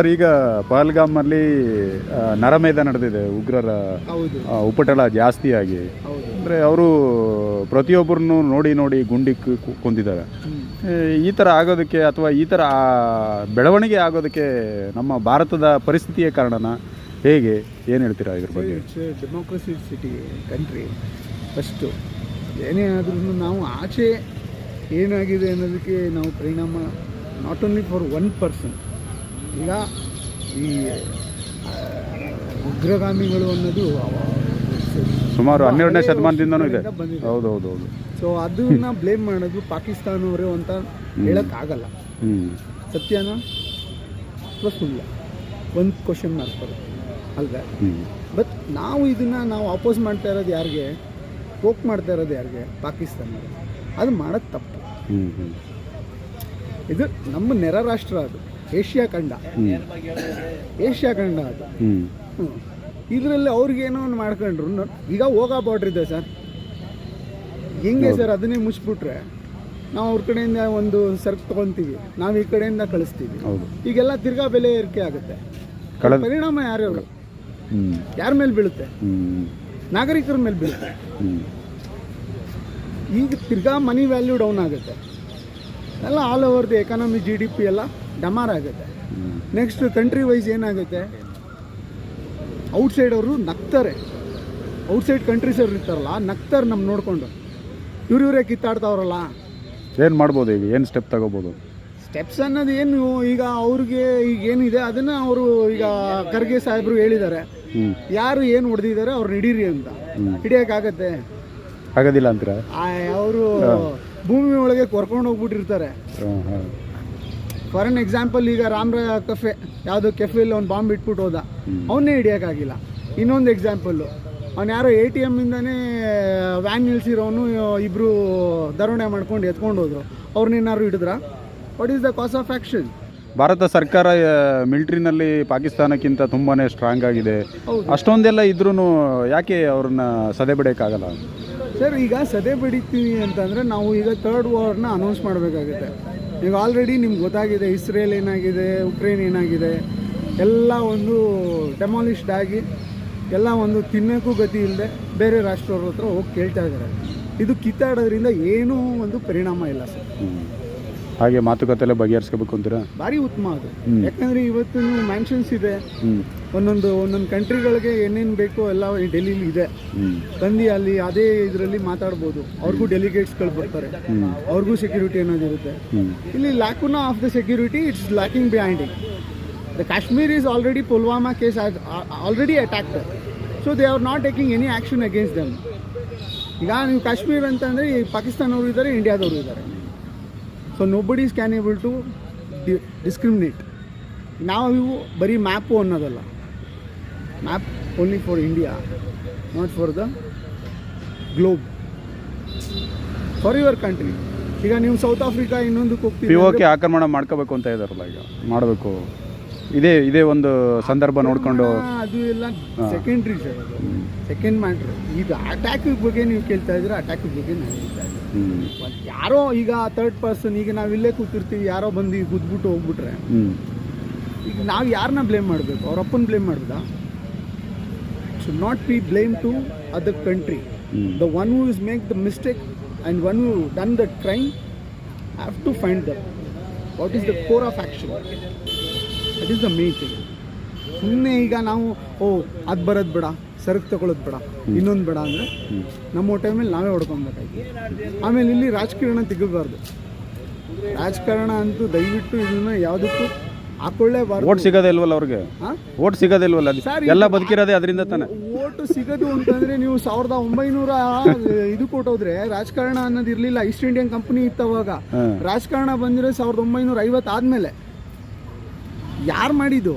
Sir ಈಗ ಪಹಲ್ಗಾಮ್ ಅಲ್ಲಿ ನರಮೇಧ ನಡೆದಿದೆ ಉಗ್ರರ ಉಪಟಳ ಜಾಸ್ತಿಯಾಗಿ. ಅಂದರೆ ಅವರು ಪ್ರತಿಯೊಬ್ಬರನ್ನು ನೋಡಿ ನೋಡಿ ಗುಂಡಿ ಕೊಂದಿದ್ದಾರೆ. ಈ ಥರ ಆಗೋದಕ್ಕೆ ಅಥವಾ ಈ ಥರ ಬೆಳವಣಿಗೆ ಆಗೋದಕ್ಕೆ ನಮ್ಮ ಭಾರತದ ಪರಿಸ್ಥಿತಿಯ ಕಾರಣನ ಹೇಗೆ ಏನು ಹೇಳ್ತೀರಾ ಇದ್ರ ಬಗ್ಗೆ? ಡೆಮೋಕ್ರಸಿ ಸಿಟಿ ಕಂಟ್ರಿ ಫಸ್ಟು ಏನೇ ಆದ್ರೂ ನಾವು ಆಚೆ ಏನಾಗಿದೆ ಅನ್ನೋದಕ್ಕೆ ನಾವು ಪರಿಣಾಮ not only for one person ಈಗ ಈ ಉಗ್ರಗಾಮಿಗಳು ಅನ್ನೋದು ಸುಮಾರು ಹನ್ನೆರಡನೇ ಶತಮಾನದಿಂದನೂ ಇದೆ. ಹೌದು ಹೌದು ಹೌದು ಸೊ ಅದನ್ನ ಬ್ಲೇಮ್ ಮಾಡೋದು ಪಾಕಿಸ್ತಾನವರು ಅಂತ ಹೇಳೋಕ್ಕಾಗಲ್ಲ. ಆಗಲ್ಲ ಸತ್ಯನಾ? ಅಥವಾ ಸುಳ್ಳು ಒಂದು ಕ್ವಶನ್ ಮಾರ್ಕ್ ಬರುತ್ತೆ ಅಲ್ವೇ? ಬಟ್ ನಾವು ಇದನ್ನ ನಾವು ಅಪೋಸ್ ಮಾಡ್ತಾ ಇರೋದು ಯಾರಿಗೆ? ಟೋಕ್ ಮಾಡ್ತಾ ಇರೋದು ಯಾರಿಗೆ? ಪಾಕಿಸ್ತಾನ ಅದು ಮಾಡೋದು ತಪ್ಪು. ಇದು ನಮ್ಮ ನೆರ ರಾಷ್ಟ್ರ ಅದು. ಏಷ್ಯಾ ಖಂಡ. ಏಷ್ಯಾ ಖಂಡ ಅದು. ಇದರಲ್ಲಿ ಅವ್ರಿಗೇನೋ ಒಂದು ಮಾಡ್ಕೊಂಡ್ರು. ಈಗ ಹೋಗೋ ಬಾರ್ಡ್ರ್ ಇದೆ ಸರ್. ಹೆಂಗೆ ಸರ್ ಅದನ್ನೇ ಮುಚ್ಚಿಬಿಟ್ರೆ ನಾವು ಅವ್ರ ಕಡೆಯಿಂದ ಒಂದು ಸರ್ಕ್ ತೊಗೊತೀವಿ. ನಾವು ಈ ಕಡೆಯಿಂದ ಕಳಿಸ್ತೀವಿ. ಹೌದು. ಈಗೆಲ್ಲ ತಿರ್ಗಾ ಬೆಲೆ ಏರಿಕೆ ಆಗುತ್ತೆ. ಪರಿಣಾಮ ಯಾರ್ಯಾರು ಯಾರ ಮೇಲೆ ಬೀಳುತ್ತೆ? ನಾಗರಿಕರ ಮೇಲೆ ಬೀಳುತ್ತೆ. ಈಗ ತಿರ್ಗಾ ಮನಿ ವ್ಯಾಲ್ಯೂ ಡೌನ್ ಆಗುತ್ತೆ. ಎಲ್ಲ all over the economy G D P ಎಲ್ಲ ಡಮಾರ್ ಆಗುತ್ತೆ. ನೆಕ್ಸ್ಟ್ ಕಂಟ್ರಿ ವೈಸ್ ಏನಾಗುತ್ತೆ? ಔಟ್ಸೈಡ್ ಅವರು ನಗ್ತಾರೆ. ಔಟ್ಸೈಡ್ ಕಂಟ್ರೀಸ್ ಅವ್ರು ಇರ್ತಾರಲ್ಲ ನಗ್ತಾರೆ ನಮ್ಮ ನೋಡಿಕೊಂಡು. ಇವ್ರು ಇವರೇ ಕಿತ್ತಾಡ್ತಾವ್ರಲ್ಲ. ಏನು ಮಾಡ್ಬೋದು ಈಗ? ಏನು ಸ್ಟೆಪ್ ತಗೋಬೋದು? ಸ್ಟೆಪ್ಸ್ ಅನ್ನೋದು ಏನು ಈಗ ಅವ್ರಿಗೆ ಈಗ ಏನಿದೆ ಅದನ್ನು ಅವರು ಈಗ ಖರ್ಗೆ ಸಾಹೇಬರು ಹೇಳಿದ್ದಾರೆ. ಯಾರು ಏನು ಹೊಡೆದಿದ್ದಾರೆ ಅವ್ರು ಹಿಡೀರಿ ಅಂತ. ಹಿಡಿಯೋಕ್ಕಾಗತ್ತೆ. ಆಗೋದಿಲ್ಲ ಅಂತೀರಾ? ಅವರು ಭೂಮಿ ಒಳಗೆ ಕೊರ್ಕೊಂಡು ಹೋಗ್ಬಿಟ್ಟಿರ್ತಾರೆ. ಫಾರ್ ಅನ್ ಎಕ್ಸಾಂಪಲ್ ಈಗ ರಾಮರಾಯ ಕಫೆ ಯಾವುದೋ ಕೆಫೆಲ್ಲಿ ಅವ್ನು ಬಾಂಬ್ ಇಟ್ಬಿಟ್ಟು ಹೋದ. ಅವನ್ನೇ ಹಿಡಿಯೋಕ್ಕಾಗಿಲ್ಲ. ಇನ್ನೊಂದು ಎಕ್ಸಾಂಪಲ್ಲು ಅವ್ನು ಯಾರೋ ಎ ಟಿ ಎಮ್ಮಿಂದನೇ ವ್ಯಾನ್ ನಿಲ್ಸಿರೋನು ಇಬ್ಬರು ದರೋಣೆ ಮಾಡ್ಕೊಂಡು ಎತ್ಕೊಂಡು ಹೋದ್ರು. ಅವ್ರನ್ನೇನಾದ್ರು ಹಿಡಿದ್ರ? What is the cause of action Bharat ಸರ್ಕಾರ ಮಿಲಿಟ್ರಿನಲ್ಲಿ ಪಾಕಿಸ್ತಾನಕ್ಕಿಂತ ತುಂಬಾ ಸ್ಟ್ರಾಂಗ್ ಆಗಿದೆ. ಅಷ್ಟೊಂದೆಲ್ಲ ಇದ್ರೂ ಯಾಕೆ ಅವ್ರನ್ನ ಸದೆ ಬಿಡೋಕ್ಕಾಗಲ್ಲ ಸರ್ ಈಗ ಸದೆ ಬಿಡಿತೀವಿ ಅಂತಂದರೆ ನಾವು ಈಗ ಥರ್ಡ್ ವಾರ್ನ ಅನೌನ್ಸ್ ಮಾಡಬೇಕಾಗುತ್ತೆ. ಈಗ ಆಲ್ರೆಡಿ ನಿಮ್ಗೆ ಗೊತ್ತಾಗಿದೆ ಇಸ್ರೇಲ್ ಏನಾಗಿದೆ ಉಕ್ರೇನ್ ಏನಾಗಿದೆ ಎಲ್ಲ ಒಂದು ಡೆಮಾಲಿಷ್ಡ್ ಆಗಿ ಎಲ್ಲ ಒಂದು ತಿನ್ನೋಕ್ಕೂ ಗತಿ ಇಲ್ಲದೆ ಬೇರೆ ರಾಷ್ಟ್ರವ್ರ ಹತ್ರ ಹೋಗಿ ಕೇಳ್ತಾ ಇದ್ದಾರೆ. ಇದು ಕಿತ್ತಾಡೋದ್ರಿಂದ ಏನೂ ಒಂದು ಪರಿಣಾಮ ಇಲ್ಲ ಸರ್. ಹಾಗೆ ಮಾತುಕತೆ ಬಗೆಹರಿಸ್ಕೋಬೇಕು ಅಂತೀರಾ? ಭಾರಿ ಉತ್ತಮ ಅದು. ಯಾಕಂದ್ರೆ ಇವತ್ತು ಮ್ಯಾನ್ಷನ್ಸ್ ಇದೆ. ಒಂದೊಂದು ಒಂದೊಂದು ಕಂಟ್ರಿಗಳಿಗೆ ಏನೇನು ಬೇಕೋ ಎಲ್ಲ ಡೆಲ್ಲಿಲಿ ಇದೆ. ತಂದು ಅಲ್ಲಿ ಅದೇ ಇದರಲ್ಲಿ ಮಾತಾಡ್ಬೋದು. ಅವ್ರಿಗೂ ಡೆಲಿಗೇಟ್ಸ್ಗಳು ಬರ್ತಾರೆ. ಅವ್ರಿಗೂ ಸೆಕ್ಯೂರಿಟಿ ಅನ್ನೋದು ಇರುತ್ತೆ. ಇಲ್ಲಿ lacuna of the security it's lacking behind it the Kashmir is already Pulwama case already attacked so they are not taking any action against them ಈಗ ನೀವು ಕಾಶ್ಮೀರ್ ಅಂತಂದರೆ ಈ ಪಾಕಿಸ್ತಾನವರು ಇದ್ದಾರೆ ಇಂಡಿಯಾದವರು ಇದ್ದಾರೆ. So nobody is can able to discriminate ನಾವು ಇವು ಬರೀ ಮ್ಯಾಪು ಅನ್ನೋದಲ್ಲ. Map only for India not for the globe for your country ಈಗ ನೀವು ಸೌತ್ ಆಫ್ರಿಕಾ ಇನ್ನೊಂದಕ್ಕೆ ಪಿ ಹೋಗ್ತೀವಿ ಓಕೆ ಆಕ್ರಮಣ ಮಾಡ್ಕೋಬೇಕು ಅಂತ ಇದಾರಲ್ಲ ಈಗ. ಮಾಡಬೇಕು. ಇದೇ ಇದೇ ಒಂದು ಸಂದರ್ಭ ನೋಡಿಕೊಂಡು ಅದು ಎಲ್ಲ ಸೆಕೆಂಡ್ರಿ ಸರ್ ಅದು. ಸೆಕೆಂಡ್ ಮ್ಯಾಟ್ರ್ ಈಗ ಅಟ್ಯಾಕ್ ಬಗ್ಗೆ ನೀವು ಕೇಳ್ತಾ ಇದ್ರೆ ಅಟ್ಯಾಕ್ ಬಗ್ಗೆ ನಾನು ಹೇಳ್ತಾ ಇದ್ದೀನಿ ಯಾರೋ ಈಗ ಥರ್ಡ್ ಪರ್ಸನ್ ಈಗ ನಾವು ಇಲ್ಲೇ ಕೂತಿರ್ತೀವಿ ಯಾರೋ ಬಂದು ಗುದ್ಬಿಟ್ಟು ಹೋಗ್ಬಿಟ್ರೆ. ಈಗ ನಾವು ಯಾರನ್ನ ಬ್ಲೇಮ್ ಮಾಡಬೇಕು? ಅವ್ರ ಅಪ್ಪನ ಬ್ಲೇಮ್ ಮಾಡ್ಬೋದಾ? Should not be blamed to other country. Mm. The one who is make the mistake and one who done the crime have to find them. What is the core of action? That is the main thing. ಸುಮ್ಮನೆ ಈಗ ನಾವು ಓ ಅದು ಬರೋದು ಬೇಡ ಸರಕು ತಗೊಳ್ಳೋದು ಬೇಡ ಇನ್ನೊಂದು ಬೇಡ ಅಂದರೆ ನಮ್ಮ ಟೈಮಲ್ಲಿ ನಾವೇ ಹೊಡ್ಕೊಬೇಕಾಗಿ ಆಮೇಲೆ ಇಲ್ಲಿ ರಾಜಕಾರಣ ತೆಗಿಬಾರ್ದು ರಾಜಕಾರಣ ಅಂತೂ ದಯವಿಟ್ಟು ಇದನ್ನು ಯಾವುದಕ್ಕೂ ಹಾಕೊಳ್ಳೇಬಾರ್ದು ಓಟ್ ಸಿಗೋದೇ ಇಲ್ವಲ್ಲ ಅವ್ರಿಗೆ? ಓಟ್ ಸಿಗೋದೇ ಇಲ್ವಲ್ಲ ಅದು? ಎಲ್ಲ ಬದುಕಿರೋದೇ ಅದರಿಂದ ತಾನೆ. ಓಟು ಸಿಗೋದು ಅಂತಂದ್ರೆ ನೀವು ಸಾವಿರದ ಒಂಬೈನೂರ ಇದು ಕೊಟ್ಟೋದ್ರೆ ರಾಜಕಾರಣ ಅನ್ನೋದು ಇರ್ಲಿಲ್ಲ. ಈಸ್ಟ್ ಇಂಡಿಯನ್ ಕಂಪನಿ ಇತ್ತು ಅವಾಗ ಹಾಂ. ರಾಜಕಾರಣ ಬಂದಿರೋ ಸಾವಿರದ ಒಂಬೈನೂರ ಐವತ್ತು ಆದ್ಮೇಲೆ ಯಾರು ಮಾಡಿದ್ದು?